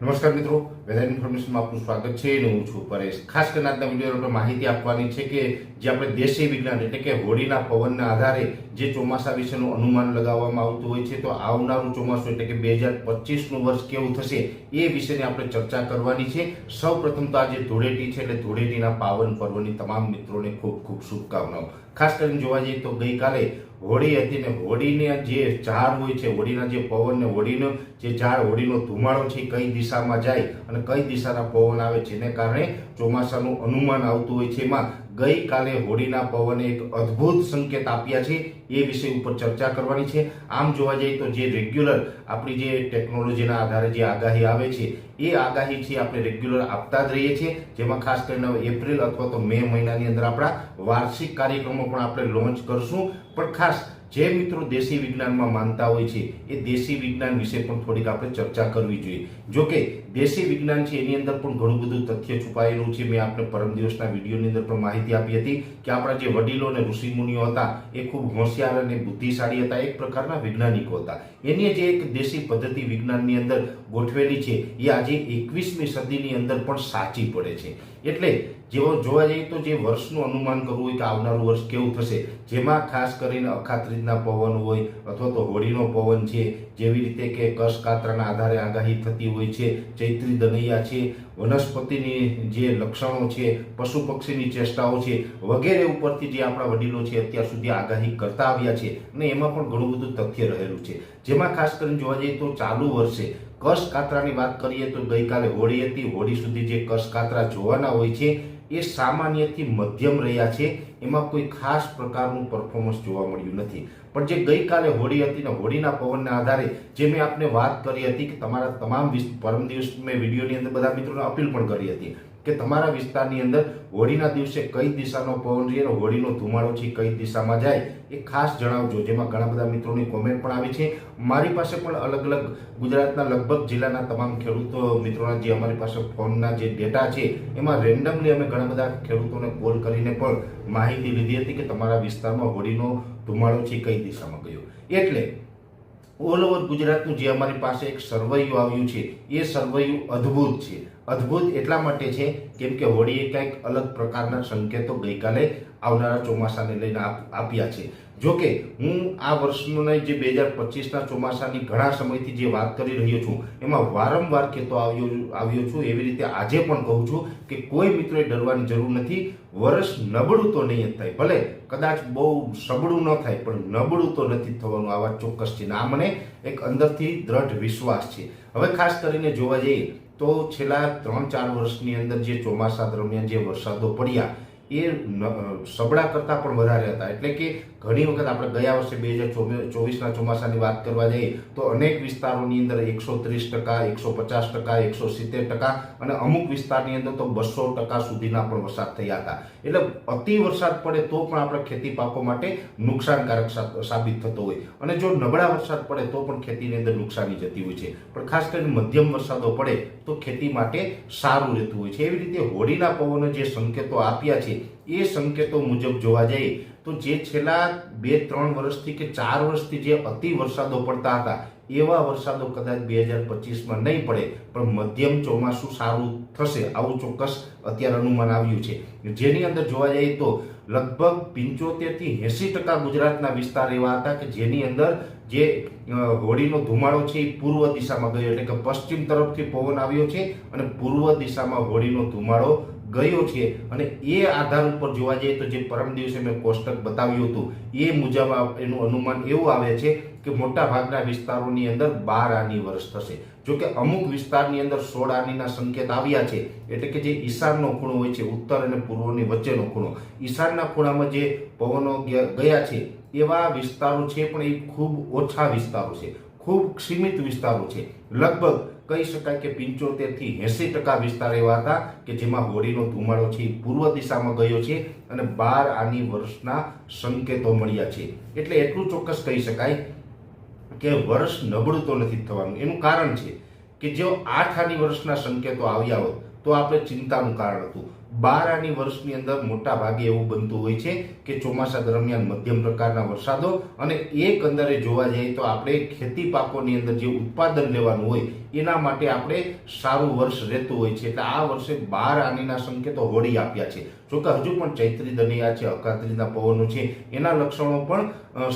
નમસ્કાર મિત્રો વેધર ઇન્ફોર્મેશનમાં આપનું સ્વાગત છે અને હું છું પરેશ. ખાસ કરીને આજના વીડિયો માહિતી આપવાની છે કે જે આપણે દેશી વિજ્ઞાન એટલે કે હોળીના પવનના આધારે જે ચોમાસા વિશેનું અનુમાન લગાવવામાં આવતું હોય છે, તો આવનારું ચોમાસું એટલે કે બે હજાર પચીસનું વર્ષ કેવું થશે એ વિશેની આપણે ચર્ચા કરવાની છે. સૌ પ્રથમ તો આજે ધૂળેટી છે એટલે ધૂળેટીના પાવન પર્વની તમામ મિત્રોને ખૂબ ખૂબ શુભકામનાઓ. ખાસ કરીને જોવા જઈએ તો ગઈકાલે હોળી હતી ને હોળીને જે ઝાડ હોય છે, હોળીના જે પવન ને હોળીનો જે ઝાડ હોળીનો ધુમાડો છે કઈ દિશામાં જાય અને કઈ દિશાના પવન આવે, જેને કારણે ચોમાસાનું અનુમાન આવતું હોય છે. એમાં ગઈકાલે હોળીના પવને એક અદ્ભુત સંકેત આપ્યા છે, એ વિષય ઉપર ચર્ચા કરવાની છે. આમ જોવા જઈએ તો જે રેગ્યુલર આપણી જે ટેકનોલોજીના આધારે જે આગાહી આવે છે, એ આગાહી છે આપણે રેગ્યુલર આપતા જ રહીએ છીએ. જેમાં ખાસ કરીને એપ્રિલ અથવા તો મે મહિનાની અંદર આપણા વાર્ષિક કાર્યક્રમો પણ આપણે લોન્ચ કરશું. પણ ખાસ જે મિત્રો દેશી વિજ્ઞાનમાં માનતા હોય છે, એ દેશી વિજ્ઞાન વિશે પણ થોડીક આપણે ચર્ચા કરવી જોઈએ. જો કે દેશી વિજ્ઞાન છે, એની અંદર પણ ઘણું બધું તથ્ય છુપાયેલું છે. મેં આપણે પરમ દિવસના વિડીયોની અંદર પણ માહિતી આપી હતી કે આપણા જે વડીલો અને ઋષિમુનિઓ હતા, એ ખૂબ હોશિયાર અને બુદ્ધિશાળી હતા, એક પ્રકારના વૈજ્ઞાનિકો હતા. એની જે એક દેશી પદ્ધતિ વિજ્ઞાનની અંદર ગોઠવેલી છે, એ આજે એકવીસમી સદીની અંદર પણ સાચી પડે છે. એટલે જેવો જોવા જઈએ તો જે વર્ષનું અનુમાન કરવું હોય કે આવનારું વર્ષ કેવું થશે, જેમાં ખાસ કરીને અખાત્રીજના પવન હોય અથવા તો હોળીનો પવન છે, જેવી રીતે કે કસ કાતરાના આધારે આગાહી થતી હોય છે ચૈત્રી દનૈયા છે, વનસ્પતિની જે લક્ષણો છે પશુ પક્ષીની ચેષ્ટાઓ છે, વગેરે ઉપરથી જે આપણા વડીલો છે અત્યાર સુધી આગાહી કરતા આવ્યા છે અને એમાં પણ ઘણું બધું તથ્ય રહેલું છે. જેમાં ખાસ કરીને જોવા જઈએ તો ચાલુ વર્ષે કશ કાતરાની વાત કરીએ તો ગઈકાલે હોળી હતી. હોળી સુધી જે કશ કાતરા જોવાના હોય છે, એ સામાન્યથી મધ્યમ રહ્યા છે. એમાં કોઈ ખાસ પ્રકારનું પરફોર્મન્સ જોવા મળ્યું નથી. પણ જે ગઈકાલે હોળી હતી ને હોળીના પવનના આધારે જે મેં આપને વાત કરી હતી કે તમારા તમામ પરમ દિવસ મેં વિડીયોની અંદર બધા મિત્રોને અપીલ પણ કરી હતી કે તમારા વિસ્તારની અંદર હોળીના દિવસે કઈ દિશાનો પવન રહે હોળીનો ધુમાડો છે કઈ દિશામાં જાય એ ખાસ જણાવજો, જેમાં ઘણા બધા મિત્રોની કોમેન્ટ પણ આવી છે. મારી પાસે પણ અલગ અલગ ગુજરાતના લગભગ જિલ્લાના તમામ ખેડૂતો મિત્રોના જે અમારી પાસે ફોનના જે ડેટા છે, એમાં રેન્ડમલી અમે ઘણા બધા ખેડૂતોને કોલ કરીને પણ માહિતી લીધી હતી કે તમારા વિસ્તારમાં હોળીનો ધુમાડો છે, કઈ દિશામાં ગયો. એટલે ઓલ ઓવર ગુજરાતનું જે અમારી પાસે એક સર્વૈયું આવ્યું છે, એ સર્વૈયું અદ્ભુત છે. અદ્ભુત એટલા માટે છે કેમ કે હોળીએ કંઈક અલગ પ્રકારના સંકેતો ગઈકાલે આવનારા ચોમાસાને લઈને આપ- આપ્યા છે. જો કે હું આ વર્ષનો જે બે હજાર પચીસના ચોમાસાની ઘણા સમયથી જે વાત કરી રહ્યો છું, એમાં વારંવાર કહેતો આવ્યો આવ્યો છું, એવી રીતે આજે પણ કહું છું કે કોઈ મિત્રોએ ડરવાની જરૂર નથી. વર્ષ નબળું તો નહીં થાય, ભલે કદાચ બહુ સબળું ન થાય, પણ નબળું તો નથી થવાનું, આ વાત ચોક્કસ છે. આ મને એક અંદરથી દ્રઢ વિશ્વાસ છે. હવે ખાસ કરીને જોવા જઈએ તો છેલ્લા ત્રણ ચાર વર્ષની અંદર જે ચોમાસા દરમિયાન જે વરસાદો પડ્યા એ સબળા કરતાં પણ વધારે હતા. એટલે કે ઘણી વખત આપણે ગયા વર્ષે બે હજાર ચોવીસના ચોમાસાની વાત કરવા જઈએ, તો અનેક વિસ્તારોની અંદર એકસો ત્રીસ ટકા, એકસો પચાસ ટકા, એકસો સિત્તેર ટકા અને અમુક વિસ્તારની અંદર તો બસો ટકા સુધીના પણ વરસાદ થયા હતા. એટલે અતિ વરસાદ પડે તો પણ આપણે ખેતી પાકો માટે નુકસાનકારક સાબિત થતો હોય. અને જો નબળા વરસાદ પડે તો પણ ખેતીની અંદર નુકસાની જતી હોય છે. પણ ખાસ કરીને મધ્યમ વરસાદો પડે તો ખેતી માટે સારું રહેતું હોય છે. એવી રીતે હોળીના પવનો જે સંકેતો આપ્યા છે એ સંકેતો મુજબ જોવા જઈએ, તો જે છેલ્લા બે, ત્રણ વર્ષથી કે ચાર વર્ષથી જે અતિ વરસાદો પડતા હતા, એવા વરસાદો કદાચ બે હજાર પચીસમાં નહીં પડે, પણ મધ્યમ ચોમાસું સારું થશે આવું ચોક્કસ અત્યારે અનુમાન આવ્યું છે. જેની અંદર જોવા જઈએ તો લગભગ પંચોતેરથી એંસી ટકા ગુજરાતના વિસ્તાર એવા હતા કે જેની અંદર જે હોળીનો ધુમાડો છે એ પૂર્વ દિશામાં ગયો, એટલે કે પશ્ચિમ તરફથી પવન આવ્યો છે અને પૂર્વ દિશામાં હોળીનો ધુમાડો ગયો છે અને એ આધાર ઉપર જોવા જઈએ તો જે પરમ દિવસે મેં કોષ્ટક બતાવ્યું હતું, એ મુજબ એનું અનુમાન એવું આવે છે કે મોટા ભાગના વિસ્તારોની અંદર બાર આની વર્ષ થશે. જો કે અમુક વિસ્તારની અંદર સોળ આનીના સંકેત આવ્યા છે, એટલે કે જે ઈશાનનો ખૂણો હોય છે, ઉત્તર અને પૂર્વની વચ્ચેનો ખૂણો. ઈશાનના ખૂણામાં જે પવનો ગયા છે, એવા વિસ્તારો છે પણ એ ખૂબ ઓછા વિસ્તારો છે. ખૂબ સીમિત વિસ્તારો છે. લગભગ કહી શકાય કે પંચોતેરથી એસી ટકા વિસ્તાર એવા હતા કે જેમાં હોળીનો ધુમાડો છે પૂર્વ દિશામાં ગયો છે અને બાર આની વર્ષના સંકેતો મળ્યા છે. એટલે એટલું ચોક્કસ કહી શકાય કે વર્ષ નબળું તો નથી થવાનું. એનું કારણ છે કે જો આઠ આની વર્ષના સંકેતો આવ્યા હોત તો આપણે ચિંતાનું કારણ હતું. બાર આની વર્ષની અંદર મોટા ભાગે એવું બનતું હોય છે કે ચોમાસા દરમિયાન મધ્યમ પ્રકારના વરસાદો અને એકંદરે જોવા જઈએ તો આપણે ખેતી પાકોની અંદર જે ઉત્પાદન લેવાનું હોય, એના માટે આપણે સારું વર્ષ રહેતું હોય છે. એટલે આ વર્ષે બાર આનીના સંકેતો હોળી આપ્યા છે. જોકે હજુ પણ ચૈત્રી દનિયા છે, અકાત્રીના પવનો છે, એના લક્ષણો પણ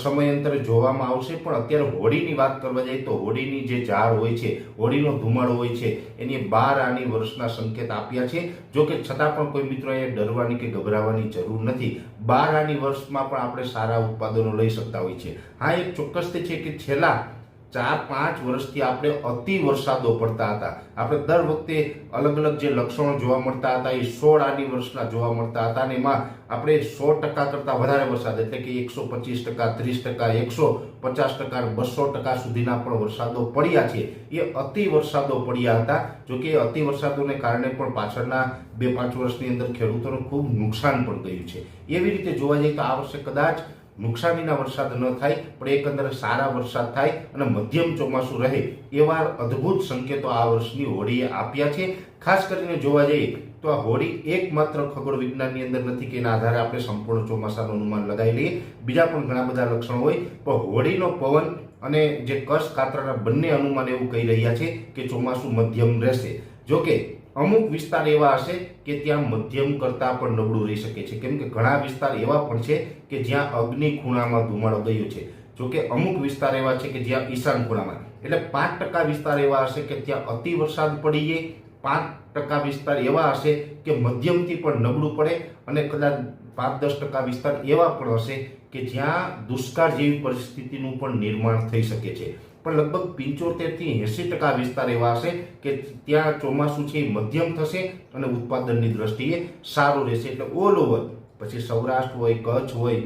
સમયાંતરે જોવામાં આવશે. પણ અત્યારે હોળીની વાત કરવા જઈએ તો હોળીની જે ઝાડ હોય છે, હોળીનો ધુમાડો હોય છે, એની બાર આની વર્ષના સંકેત આપ્યા છે. જો કે છતાં પણ કોઈ મિત્રો એ ડરવાની કે ગભરાવાની જરૂર નથી. બાર આની વર્ષમાં પણ આપણે સારા ઉત્પાદનો લઈ શકતા હોય છે. હા, એક ચોક્કસ તે છે કે છેલ્લા ચાર પાંચ વર્ષથી આપણે અતિ વરસાદો પડતા હતા. આપણે દર વખતે અલગ અલગ જે લક્ષણો જોવા મળતા હતા, એ સોળ આની વર્ષના જોવા મળતા હતા અને એમાં આપણે સો ટકા કરતાં વધારે વરસાદ, એટલે કે એકસો પચીસ ટકા, ત્રીસ ટકા, એકસો પચાસ ટકા બસો ટકા સુધીના પણ વરસાદો પડ્યા છે. એ અતિ વરસાદો પડ્યા હતા. જોકે અતિ વરસાદોને કારણે પણ પાછળના બે પાંચ વર્ષની અંદર ખેડૂતોને ખૂબ નુકસાન પણ ગયું છે. એવી રીતે જોવા જઈએ તો આ વર્ષે કદાચ નુકસાનીના વરસાદ ન થાય, પણ એકંદરે સારા વરસાદ થાય અને મધ્યમ ચોમાસું રહે એવા અદ્ભુત સંકેતો આ વર્ષની હોળીએ આપ્યા છે. ખાસ કરીને જોવા જઈએ તો આ હોળી એકમાત્ર ખગોળ વિજ્ઞાનની અંદર નથી કે એના આધારે આપણે સંપૂર્ણ ચોમાસાનું અનુમાન લગાવી લઈએ. બીજા પણ ઘણા બધા લક્ષણો હોય, પણ હોળીનો પવન અને જે કસ કાતરાના બંને અનુમાન એવું કહી રહ્યા છે કે ચોમાસું મધ્યમ રહેશે. જોકે અમુક વિસ્તાર એવા હશે કે ત્યાં મધ્યમ કરતાં પણ નબળું રહી શકે છે. કેમ કે ઘણા વિસ્તાર એવા પણ છે કે જ્યાં અગ્નિ ખૂણામાં ધુમાડો ગયો છે. જોકે અમુક વિસ્તાર એવા છે કે જ્યાં ઈશાન ખૂણામાં. એટલે પાંચ ટકા વિસ્તાર એવા હશે કે ત્યાં અતિ વરસાદ પડી જાય પાંચ ટકા વિસ્તાર એવા હશે કે મધ્યમથી પણ નબળું પડે અને કદાચ પાંચ દસ ટકા વિસ્તાર એવા પણ હશે કે જ્યાં દુષ્કાળ જેવી પરિસ્થિતિનું પણ નિર્માણ થઈ શકે છે. પણ લગભગ પંચોતેરથી એસી ટકા વિસ્તાર એવા હશે કે ત્યાં ચોમાસું છે એ મધ્યમ થશે અને ઉત્પાદનની દ્રષ્ટિએ સારું રહેશે. એટલે ઓલ ઓવર પછી સૌરાષ્ટ્ર હોય, કચ્છ હોય,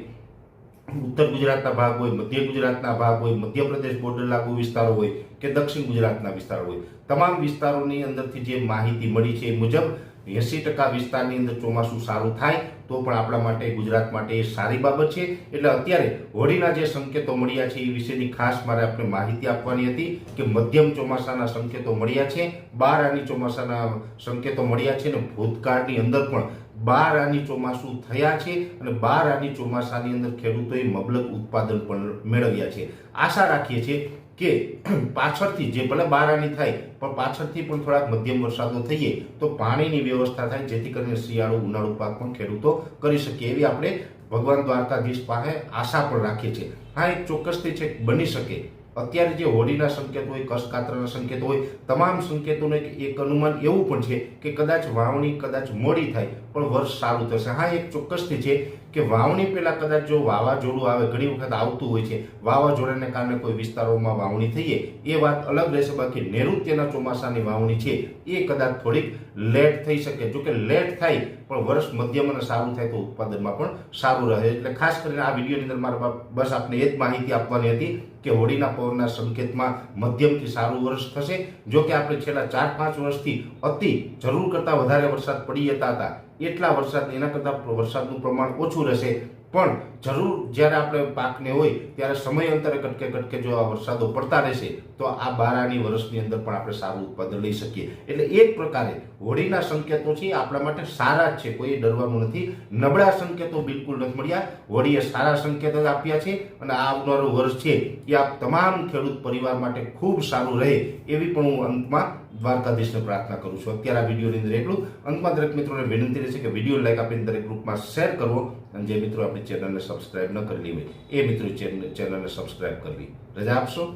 ઉત્તર ગુજરાતના ભાગ હોય, મધ્ય ગુજરાતના ભાગ હોય, મધ્યપ્રદેશ બોર્ડર લાગુ વિસ્તારો હોય કે દક્ષિણ ગુજરાતના વિસ્તારો હોય. તમામ વિસ્તારોની અંદરથી જે માહિતી મળી છે એ મુજબ એસી ટકા વિસ્તારની અંદર ચોમાસું સારું થાય તો પણ આપણા માટે ગુજરાત માટે એ સારી બાબત છે. એટલે અત્યારે હોળીના જે સંકેતો મળ્યા છે એ વિશેની ખાસ મારે આપણે માહિતી આપવાની હતી કે મધ્યમ ચોમાસાના સંકેતો મળ્યા છે, બાર આની ચોમાસાના સંકેતો મળ્યા છે ને ભૂતકાળની અંદર પણ બાર આની ચોમાસું થયા છે અને બાર આની ચોમાસાની અંદર ખેડૂતોએ મબલક ઉત્પાદન પણ મેળવ્યા છે. આશા રાખીએ છીએ કે પાછળથી જે ભલે બાર આની થાય, પણ પાછળથી પણ થોડાક મધ્યમ વરસાદો થઈએ તો પાણીની વ્યવસ્થા થાય, જેથી કરીને શિયાળો ઉનાળુ પાક પણ ખેડૂતો કરી શકીએ એવી આપણે ભગવાન દ્વારકાધીશ પાસે આશા પણ રાખીએ છીએ. હા, એક ચોક્કસથી છે, બની શકે. અત્યારે જે હોળીના સંકેત હોય, કસકાત્રના સંકેત હોય, તમામ સંકેતોનું એક અનુમાન એવું પણ છે કે કદાચ વાવણી કદાચ મોડી થાય પણ વર્ષ સારું થશે. હા, એક ચોક્કસથી છે કે વાવણી પહેલાં કદાચ જો વાવાઝોડું આવે, ઘણી વખત આવતું હોય છે, વાવાઝોડાને કારણે કોઈ વિસ્તારોમાં વાવણી થઈએ, એ વાત અલગ રહેશે. બાકી નૈઋત્યના ચોમાસાની વાવણી છે, એ કદાચ થોડીક લેટ થઈ શકે. જો કે લેટ થાય, પણ વર્ષ મધ્યમ અને સારું થાય તો ઉત્પાદનમાં પણ સારું રહે. એટલે ખાસ કરીને આ વિડીયોની અંદર મારા બસ આપને એ જ માહિતી આપવાની હતી કે હોળીના પવનના સંકેતમાં મધ્યમથી સારું વર્ષ થશે. જો કે આપણે છેલ્લા ચાર પાંચ વર્ષથી અતિ જરૂર કરતાં વધારે વરસાદ પડી જતા હતા. એટલા વરસાદ એના કરતાં વરસાદનું પ્રમાણ ઓછું રહેશે. પણ જરૂર જ્યારે આપણે પાકને હોય, ત્યારે સમયાંતરે કટકે કટકે જો આ વરસાદો પડતા રહેશે, તો આ બારાની વર્ષની અંદર પણ આપણે સારું ઉત્પાદન લઈ શકીએ. એટલે એક પ્રકારે હોળીના સંકેતો છે આપણા માટે સારા જ છે, કોઈ ડરવાનું નથી. નબળા સંકેતો બિલકુલ નથી મળ્યા. હોળીએ સારા સંકેત જ આપ્યા છે, અને આ આવનારું વર્ષ છે, એ આ તમામ ખેડૂત પરિવાર માટે ખૂબ સારું રહે, એવી પણ હું અંતમાં દ્વારકાધીશને પ્રાર્થના કરું છું. અત્યારે આ વિડીયોની અંદર એટલું અંતમાં દરેક મિત્રોને વિનંતી રહેશે કે વીડિયો લાઈક આપીને દરેક ગ્રુપમાં શેર કરવો. અને જે મિત્રો આપણી ચેનલને સબસ્ક્રાઈબ ન કરેલી હોય, એ મિત્રો ચેનલને સબસ્ક્રાઈબ કરવી. રજા આપશો?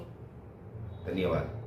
ધન્યવાદ.